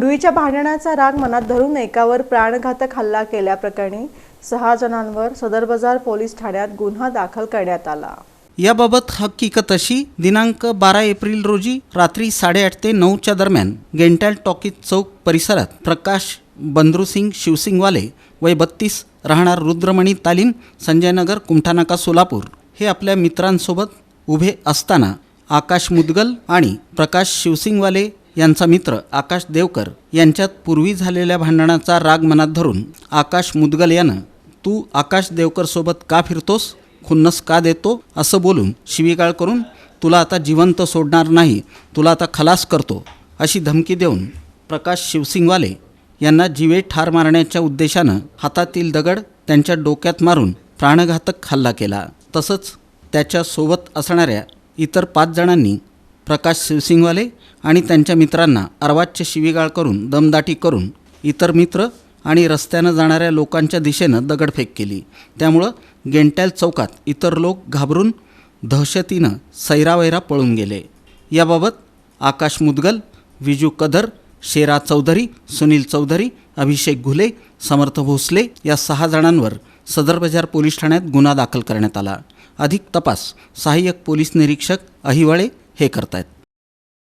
पूर्वीच्या भांडणाचा राग मनात धरून एकावर प्राणघातक हल्ला केल्याप्रकरणी सहा जणांवर सदर बाजार पोलीस ठाण्यात गुन्हा दाखल करण्यात आला. याबाबत हकीकत अशी दिनांक बारा एप्रिल रोजी रात्री साडेआठ ते नऊच्या दरम्यान गेंटॅल टॉकीज चौक परिसरात प्रकाश बंद्रूसिंग शिवसिंगवाले वय बत्तीस राहणार रुद्रमणी तालीम संजयनगर कुमठानाका सोलापूर हे आपल्या मित्रांसोबत उभे असताना आकाश मुदगल आणि प्रकाश शिवसिंगवाले यांचा मित्र आकाश देवकर यांच्यात पूर्वी झालेल्या भांडणाचा राग मनात धरून आकाश मुदगल यानं तू आकाश देवकरसोबत का फिरतोस? खुन्नस का देतो? असं बोलून शिवीगाळ करून तुला आता जिवंत सोडणार नाही तुला आता खलास करतो अशी धमकी देऊन प्रकाश शिवसिंगवाले यांना जीवे ठार मारण्याच्या उद्देशानं हातातील दगड त्यांच्या डोक्यात मारून प्राणघातक हल्ला केला. तसंच त्याच्यासोबत असणाऱ्या इतर पाच जणांनी प्रकाश शिवसिंगवाले आणि त्यांच्या मित्रांना अर्वाच्य शिवीगाळ करून दमदाटी करून इतर मित्र आणि रस्त्यानं जाणाऱ्या लोकांच्या दिशेनं दगडफेक केली. त्यामुळं गेंटॅल चौकात इतर लोक घाबरून दहशतीनं सैरावैरा पळून गेले. याबाबत आकाश मुदगल विजू कदर शेरा चौधरी सुनील चौधरी अभिषेक घुले समर्थ भोसले या सहा जणांवर सदर बाजार पोलीस ठाण्यात गुन्हा दाखल करण्यात आला. अधिक तपास सहाय्यक पोलीस निरीक्षक अहिवाळे हे करतायत.